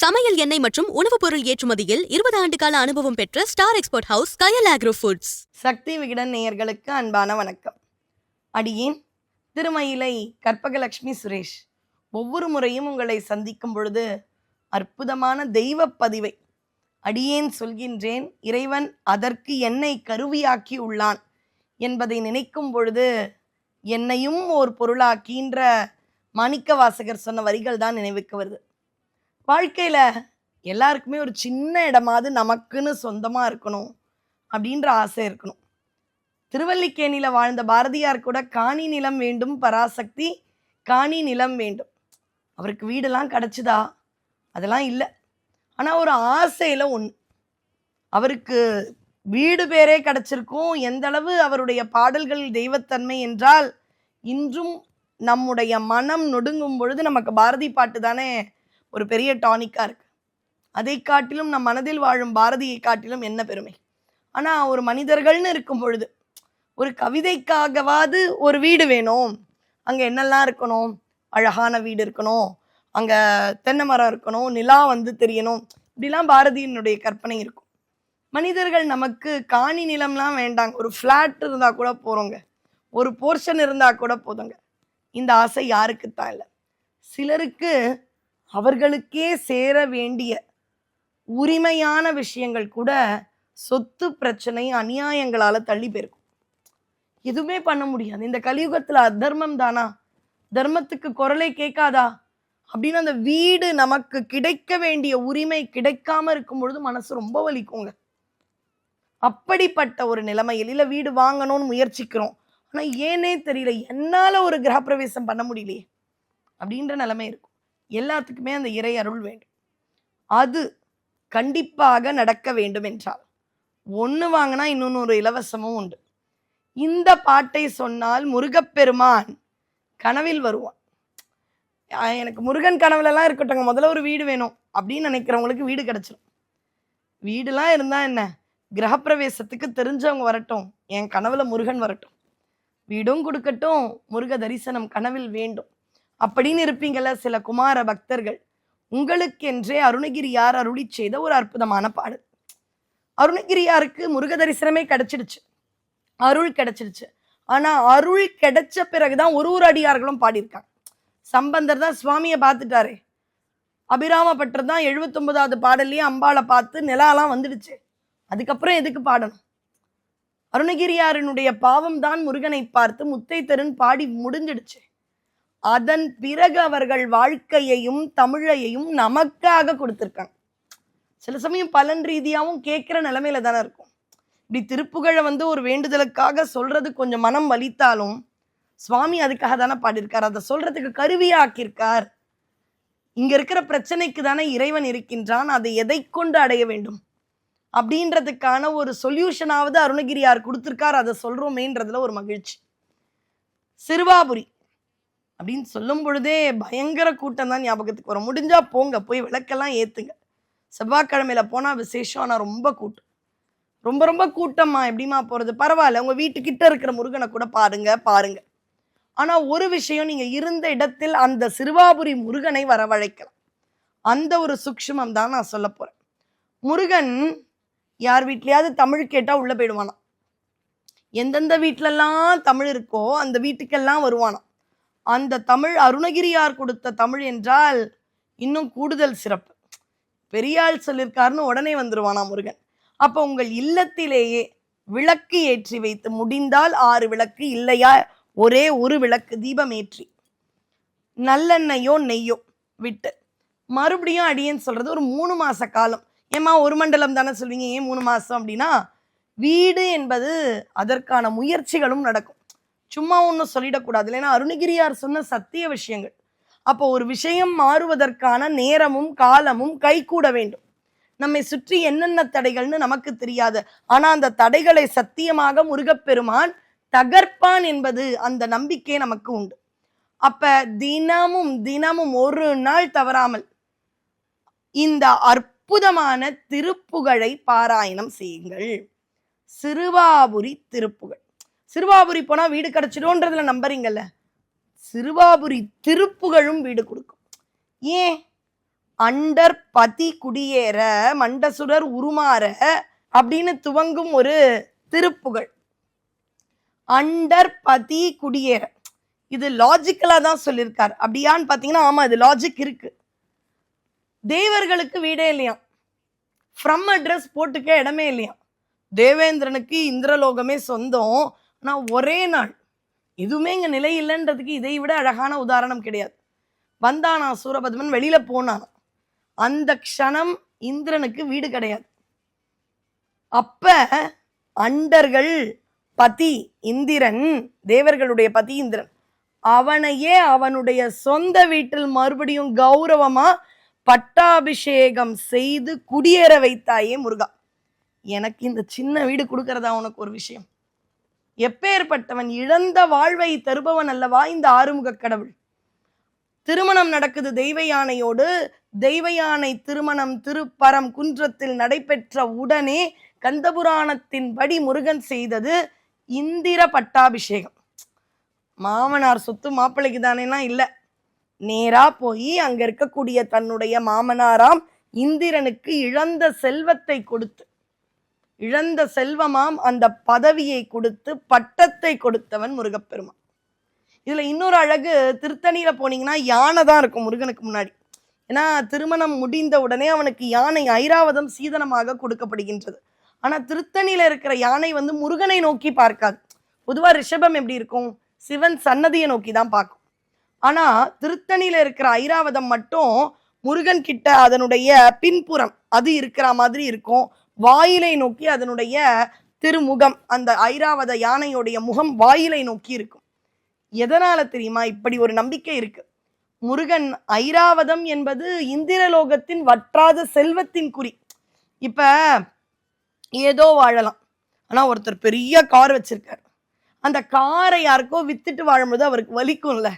சமையல் எண்ணெய் மற்றும் உணவுப் பொருள் ஏற்றுமதியில் இருபது ஆண்டு கால அனுபவம் பெற்ற star export house Kayal agro foods. Sakthi Vikatan நேயர்களுக்கு அன்பான வணக்கம். அடியேன் திருமயிலை கற்பகலட்சுமி சுரேஷ். ஒவ்வொரு முறையும் உங்களை சந்திக்கும் பொழுது அற்புதமான தெய்வ பதிவை அடியேன் சொல்கின்றேன். இறைவன் அதற்கு என்னை கருவியாக்கி உள்ளான் என்பதை நினைக்கும் பொழுது என்னையும் ஒரு பொருளாக்கின்ற மாணிக்க வாசகர் சொன்ன வரிகள் தான் நினைவுக்கு வருது. வாழ்க்கையில் எல்லாருக்குமே ஒரு சின்ன இடமாவது நமக்குன்னு சொந்தமாக இருக்கணும் அப்படின்ற ஆசை இருக்கணும். திருவல்லிக்கேணியில் வாழ்ந்த பாரதியார் கூட காணி நிலம் வேண்டும் பராசக்தி காணி நிலம் வேண்டும். அவருக்கு வீடெல்லாம் கிடச்சிதா? அதெல்லாம் இல்லை. ஆனால் ஒரு ஆசையில் ஒன்று அவருக்கு வீடு பேரே கிடச்சிருக்கும். எந்த அளவு அவருடைய பாடல்கள் தெய்வத்தன்மை என்றால் இன்றும் நம்முடைய மனம் நொடுங்கும் பொழுது நமக்கு பாரதி பாட்டு தானே ஒரு பெரிய டானிக்காக இருக்கு. அதை காட்டிலும் நம் மனதில் வாழும் பாரதியை காட்டிலும் என்ன பெருமை? ஆனால் ஒரு மனிதர்கள்னு இருக்கும் பொழுது ஒரு கவிதைக்காகவாது ஒரு வீடு வேணும். அங்கே என்னெல்லாம் இருக்கணும்? அழகான வீடு இருக்கணும். அங்கே தென்னை மரம் இருக்கணும். நிலா வந்து தெரியணும். இப்படிலாம் பாரதியினுடைய கற்பனை இருக்கும். மனிதர்கள் நமக்கு காணி நிலம்லாம் வேண்டாங்க. ஒரு ஃப்ளாட் இருந்தால் கூட போகிறோங்க ஒரு போர்ஷன் இருந்தால் கூட போதுங்க. இந்த ஆசை யாருக்குத்தான் இல்லை. சிலருக்கு அவர்களுக்கே சேர வேண்டிய உரிமையான விஷயங்கள் கூட சொத்து பிரச்சனை அநியாயங்களால் தள்ளி போயிருக்கும். எதுவுமே பண்ண முடியாது. இந்த கலியுகத்தில் அதர்மம் தானா? தர்மத்துக்கு குரலே கேட்காதா? அப்படின்னு அந்த வீடு நமக்கு கிடைக்க வேண்டிய உரிமை கிடைக்காம இருக்கும் பொழுது மனசு ரொம்ப வலிக்குங்க. அப்படிப்பட்ட ஒரு நிலைமையில் இல்லை வீடு வாங்கணும்னு முயற்சிக்கிறோம். ஆனால் ஏனே தெரியல என்னால் ஒரு கிரகப்பிரவேசம் பண்ண முடியலையே அப்படின்ற நிலைமை இருக்கும். எல்லாத்துக்குமே அந்த இறை அருள் வேண்டும். அது கண்டிப்பாக நடக்க வேண்டும் என்றால் ஒன்று வாங்கினா இன்னொன்று ஒரு இலவசமும் உண்டு. இந்த பாட்டை சொன்னால் முருகப்பெருமான் கனவில் வருவான். எனக்கு முருகன் கனவுலலாம் இருக்கட்டும் முதல்ல ஒரு வீடு வேணும் அப்படின்னு நினைக்கிறவங்களுக்கு வீடு கிடச்சிடும் வீடுலாம் இருந்தால் என்ன? கிரகப்பிரவேசத்துக்கு தெரிஞ்சவங்க வரட்டும். என் கனவுல முருகன் வரட்டும். வீடும் கொடுக்கட்டும். முருக தரிசனம் கனவில் வேண்டும். அப்படின்னு இருப்பீங்கள சில குமார பக்தர்கள். உங்களுக்கென்றே அருணகிரியார் அருளி செய்த ஒரு அற்புதமான பாடல். அருணகிரியாருக்கு முருக தரிசனமே கிடைச்சிடுச்சு. அருள் கிடைச்சிடுச்சு. ஆனா அருள் கிடைச்ச பிறகுதான் ஒரு ஒரு அடியார்களும் பாடியிருக்காங்க. சம்பந்தர் தான் சுவாமியை பார்த்துட்டாரே. அபிராமப்பட்டர் தான் எழுபத்தொன்பதாவது பாடல்லையே அம்பாவை பார்த்து நிலாலாம் வந்துடுச்சு. அதுக்கப்புறம் எதுக்கு பாடணும்? அருணகிரியாரினுடைய பாவம் தான் முருகனை பார்த்து முத்தை தருண் பாடி முடிஞ்சிடுச்சு. அதன் பிறகு அவர்கள் வாழ்க்கையையும் தமிழையையும் நமக்காக கொடுத்துருக்காங்க. சில சமயம் பலன் ரீதியாகவும் கேட்குற நிலைமையில தானே இருக்கும். இப்படி திருப்புகழை வந்து ஒரு வேண்டுதலுக்காக சொல்றது கொஞ்சம் மனம் வலித்தாலும் சுவாமி அதுக்காக தானே பாடியிருக்கார். அதை சொல்றதுக்கு கருவியாக்கியிருக்கார் இங்க இருக்கிற பிரச்சனைக்கு தானே இறைவன் இருக்கின்றான். அதை எதை கொண்டு அடைய வேண்டும்? அப்படின்றதுக்கான ஒரு சொல்யூஷனாவது அருணகிரியார் கொடுத்துருக்கார். அதை சொல்றோமேன்றதுல ஒரு மகிழ்ச்சி. சிறுவாபுரி. அப்படின்னு சொல்லும் பொழுதே பயங்கர கூட்டம் தான் ஞாபகத்துக்கு வரும். முடிஞ்சால் போங்க போய் விளக்கெல்லாம் ஏற்றுங்க செவ்வாய்க்கிழமையில் போனால் விசேஷம் ஆனால் ரொம்ப கூட்டம். ரொம்ப ரொம்ப கூட்டம்மா எப்படிமா போகிறது பரவாயில்ல உங்கள் வீட்டுக்கிட்ட இருக்கிற முருகனை கூட பாருங்க பாருங்க. ஆனால் ஒரு விஷயம் நீங்கள் இருந்த இடத்தில் அந்த சிறுவாபுரி முருகனை வரவழைக்கலாம். அந்த ஒரு சுக்ஷமம் தான் நான் சொல்ல போகிறேன் முருகன் யார் வீட்லையாவது தமிழ் கேட்டால் உள்ளே போயிடுவானா எந்தெந்த வீட்டிலெல்லாம் தமிழ் இருக்கோ அந்த வீட்டுக்கெல்லாம் வருவானாம். அந்த தமிழ் அருணகிரியார் கொடுத்த தமிழ் என்றால் இன்னும் கூடுதல் சிறப்பு. பெரியாள் சொல்லியிருக்காருன்னு உடனே வந்துருவானா முருகன். அப்போ உங்கள் இல்லத்திலேயே விளக்கு ஏற்றி வைத்து முடிந்தால் ஆறு விளக்கு இல்லையா? ஒரே ஒரு விளக்கு தீபம் ஏற்றி. நல்லெண்ணெயோ நெய்யோ விட்டு. மறுபடியும் அடியேன்னு சொல்றது ஒரு மூணு மாச காலம். ஏமா ஒரு மண்டலம் தானே சொல்வீங்க? ஏன் மூணு மாசம் அப்படின்னா? வீடு என்பது அதற்கான முயற்சிகளும் நடக்கும். சும்மா ஒன்றும் சொல்லிடக்கூடாது. இல்லைன்னா அருணகிரியார் சொன்ன சத்திய விஷயங்கள். அப்போ ஒரு விஷயம் மாறுவதற்கான நேரமும் காலமும் கைகூட வேண்டும். நம்மை சுற்றி என்னென்ன தடைகள்னு நமக்கு தெரியாது. ஆனால் அந்த தடைகளை சத்தியமாக முருகப்பெருமான் தகர்ப்பான் என்பது அந்த நம்பிக்கை நமக்கு உண்டு. அப்ப தினமும் தினமும் ஒரு நாள் தவறாமல் இந்த அற்புதமான திருப்புகழை பாராயணம் செய்யுங்கள். சிறுவாபுரி திருப்புகழ். சிறுவாபுரி போனால் வீடு கிடச்சிடும்ன்றதுல நம்புறீங்கல்ல. சிறுவாபுரி திருப்புகழும் வீடு கொடுக்கும். ஏன்? அண்டர் பதி குடியேற மண்டசுடர் உருமாற அப்படின்னு துவங்கும் ஒரு திருப்புகழ். அண்டர் பதி குடியேற. இது லாஜிக்கலாக தான் சொல்லியிருக்கார். அப்படியான்னு பார்த்தீங்கன்னா ஆமாம் இது லாஜிக் இருக்கு. தேவர்களுக்கு வீடே இல்லையா ஃப்ரம் அட்ரஸ் போட்டுக்க இடமே இல்லையா தேவேந்திரனுக்கு இந்திரலோகமே சொந்தம். நான் ஒரே நாள். எதுவுமே இங்க நிலை இல்லைன்றதுக்கு இதை விட அழகான உதாரணம் கிடையாது. வந்தானா சூரபத்மன் வெளியில போனான். அந்த க்ஷணம் இந்திரனுக்கு வீடு கிடையாது. அப்ப அண்டர்கள் பதி இந்திரன் தேவர்களுடைய பதி இந்திரன். அவனையே அவனுடைய சொந்த வீட்டில் மறுபடியும் கௌரவமா பட்டாபிஷேகம் செய்து குடியேற வைத்தாயே முருகா. எனக்கு இந்த சின்ன வீடு கொடுக்கறதா உனக்கு ஒரு விஷயம்? எப்பேற்பட்டவன் இழந்த வாழ்வை தருபவன் அல்லவா இந்த ஆறுமுக கடவுள்? திருமணம் நடக்குது தெய்வ யானையோடு. தெய்வ யானை திருமணம் திருப்பரம் குன்றத்தில் நடைபெற்ற உடனே கந்தபுராணத்தின்படி முருகன் செய்தது இந்திர பட்டாபிஷேகம். மாமனார் சொத்து மாப்பிள்ளைக்கு தானேனா இல்லை. நேரா போய் அங்க இருக்கக்கூடிய தன்னுடைய மாமனாராம் இந்திரனுக்கு இழந்த செல்வத்தை கொடுத்து இழந்த செல்வமாம் அந்த பதவியை கொடுத்து பட்டத்தை கொடுத்தவன் முருகப்பெருமான். இதுல இன்னொரு அழகு திருத்தணியில போனீங்கன்னா யானை தான் இருக்கும் முருகனுக்கு முன்னாடி. ஏன்னா திருமணம் முடிந்த உடனே அவனுக்கு யானை ஐராவதம் சீதனமாக கொடுக்கப்படுகின்றது. ஆனா திருத்தணியில இருக்கிற யானை வந்து முருகனை நோக்கி பார்க்காது. பொதுவா ரிஷபம் எப்படி இருக்கும்? சிவன் சன்னதியை நோக்கி தான் பார்க்கும். ஆனா திருத்தணியில இருக்கிற ஐராவதம் மட்டும் முருகன் கிட்ட அதனுடைய பின்புறம் அது இருக்கிற மாதிரி இருக்கும். வாயிலை நோக்கி அதனுடைய திருமுகம் அந்த ஐராவத யானையுடைய முகம் வாயிலை நோக்கி இருக்கும். எதனால தெரியுமா? இப்படி ஒரு நம்பிக்கை இருக்கு. முருகன் ஐராவதம் என்பது இந்திரலோகத்தின் வற்றாத செல்வத்தின் குறி. இப்ப ஏதோ வாழலாம். ஆனா ஒருத்தர் பெரிய கார் வச்சிருக்காரு. அந்த காரை யாருக்கோ வித்துட்டு வாழும்போது அவருக்கு வலிக்கும்ல.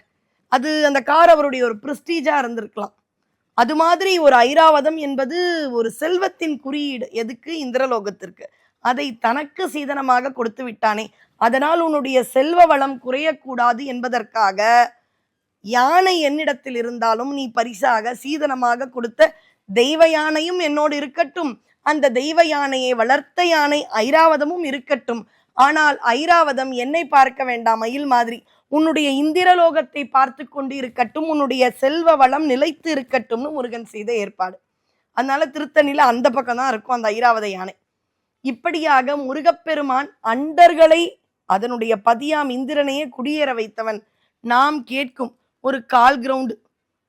அது அந்த கார் அவருடைய ஒரு பிரஸ்டீஜா இருந்திருக்கலாம். அது மாதிரி ஒரு ஐராவதம் என்பது ஒரு செல்வத்தின் குறியீடு. எதுக்கு? இந்திரலோகத்திற்கு. அதை தனக்கு சீதனமாக கொடுத்து விட்டானே. அதனால் உன்னுடைய செல்வ வளம் குறையக்கூடாது என்பதற்காக யானை என்னிடத்தில் இருந்தாலும் நீ பரிசாக சீதனமாக கொடுத்த தெய்வ யானையும் என்னோடு இருக்கட்டும். அந்த தெய்வ யானையை வளர்த்த யானை ஐராவதமும் இருக்கட்டும். ஆனால் ஐராவதம் என்னை பார்க்க வேண்டாம் மயில் மாதிரி. உன்னுடைய இந்திரலோகத்தை பார்த்து கொண்டு இருக்கட்டும் உன்னுடைய செல்வ வளம் நிலைத்து இருக்கட்டும்னு முருகன் செய்த ஏற்பாடு. அதனால திருத்தணியில அந்த பக்கம் தான் இருக்கும் அந்த ஐராவத யானை. இப்படியாக முருகப்பெருமான் அண்டர்களை அதனுடைய பதியாம் இந்திரனையே குடியேற வைத்தவன் நாம் கேட்கும் ஒரு கால் கிரவுண்டு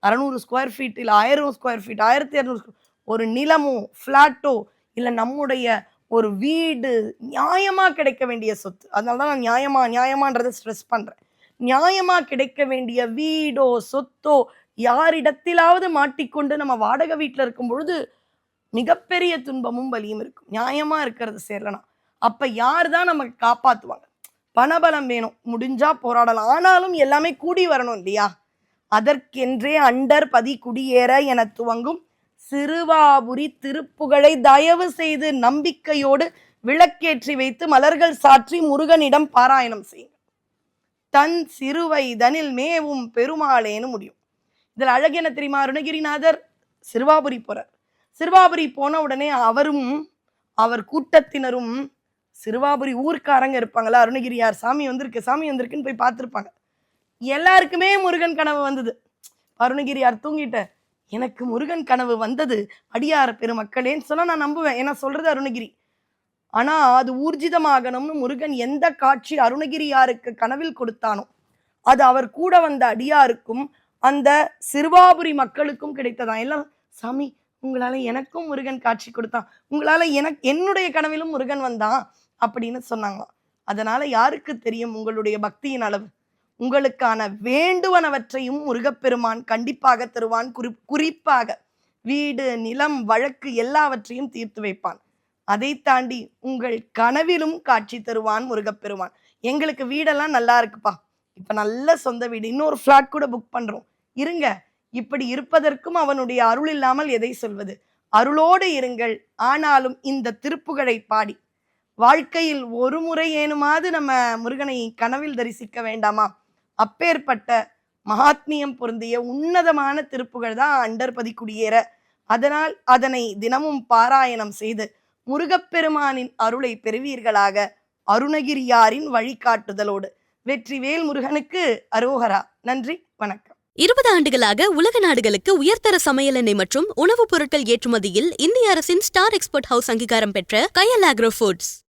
அறநூறு ஸ்கொயர் ஃபீட் இல்லை ஆயிரம் ஸ்கொயர் ஃபீட் ஆயிரத்தி இரநூறு ஒரு நிலமோ ஃப்ளாட்டோ இல்லை நம்முடைய ஒரு வீடு நியாயமாக கிடைக்க வேண்டிய சொத்து. அதனால தான் நான் நியாயமா நியாயமான்றதை ஸ்ட்ரெஸ் பண்ணுறேன் நியாயமாக கிடைக்க வேண்டிய வீடோ சொத்தோ யாரிடத்திலாவது மாட்டிக்கொண்டு நம்ம வாடகை வீட்டில் இருக்கும் பொழுது மிகப்பெரிய துன்பமும் வலியும் இருக்கும். நியாயமாக இருக்கிறது சேரலனா. அப்போ யார் தான் நமக்கு காப்பாற்றுவாங்க பணபலம் வேணும். முடிஞ்சா போராடலாம். ஆனாலும் எல்லாமே கூடி வரணும் இல்லையா? அதற்கென்றே அண்டர் பதி குடியேற என துவங்கும் சிறுவாபுரி திருப்புகழை தயவு செய்து நம்பிக்கையோடு விளக்கேற்றி வைத்து மலர்கள் சாற்றி முருகனிடம் பாராயணம் செய்யுங்க தன் சிறுவை தனில் மேவும் பெருமாளேன்னு முடியும். இதில் அழகென என்ன தெரியுமா அருணகிரிநாதர்? சிறுவாபுரி போறார். சிறுவாபுரி போன உடனே அவரும் அவர் கூட்டத்தினரும் சிறுவாபுரி ஊர்க்காரங்க இருப்பாங்களா அருணகிரியார் சாமி வந்திருக்கு சாமி வந்திருக்குன்னு போய் பார்த்துருப்பாங்க. எல்லாருக்குமே முருகன் கனவு வந்தது. அருணகிரியார் தூங்கிட்ட எனக்கு முருகன் கனவு வந்தது. அடியார பெருமக்களேன்னு சொன்னால் நான் நம்புவேன். ஏன்னா சொல்றது அருணகிரி. ஆனா அது ஊர்ஜிதமாகணும்னு முருகன் எந்த காட்சி அருணகிரியாருக்கு கனவில் கொடுத்தானோ அது அவர் கூட வந்த அடியாருக்கும் அந்த சிறுவாபுரி மக்களுக்கும் கிடைத்ததா எல்லாம் சாமி உங்களால எனக்கும் முருகன் காட்சி கொடுத்தான். உங்களால எனக்கு என்னுடைய கனவிலும் முருகன் வந்தான் அப்படின்னு சொன்னாங்களாம். அதனால யாருக்கு தெரியும் உங்களுடைய பக்தியின் அளவு? உங்களுக்கான வேண்டுவனவற்றையும் முருகப்பெருமான் கண்டிப்பாக தருவான். குறி குறிப்பாக வீடு நிலம் வழக்கு எல்லாவற்றையும் தீர்த்து வைப்பான். அதை தாண்டி உங்கள் கனவிலும் காட்சி தருவான் முருகப்பெருமான். எங்களுக்கு வீடெல்லாம் நல்லா இருக்குப்பா. இப்போ நல்ல சொந்த வீடு. இன்னொரு ஃப்ளாட் கூட புக் பண்ணுறோம் இருங்க. இப்படி இருப்பதற்கும் அவனுடைய அருள் இல்லாமல் எதை சொல்வது? அருளோடு இருங்கள். ஆனாலும் இந்த திருப்புகழை பாடி. வாழ்க்கையில் ஒரு முறை ஏனுமாவது நம்ம முருகனை கனவில் தரிசிக்க வேண்டாமா? அப்பேற்பட்ட மகாத்மியம் பொருந்திய உன்னதமான திருப்புகள் தான் அண்டர்பதி குடியேற அதனால் அதனை தினமும் பாராயணம் செய்து முருகப்பெருமானின் அருளை பெறுவீர்களாக அருணகிரியாரின் வழிகாட்டுதலோடு. வெற்றிவேல் முருகனுக்கு அரோகரா. நன்றி வணக்கம். இருபது ஆண்டுகளாக உலக நாடுகளுக்கு உயர்தர சமையல் எண்ணெய் மற்றும் உணவுப் பொருட்கள் ஏற்றுமதியில் இந்திய அரசின் ஸ்டார் எக்ஸ்போர்ட் ஹவுஸ் அங்கீகாரம் பெற்ற கயல் ஆக்ரோ ஃபுட்ஸ்.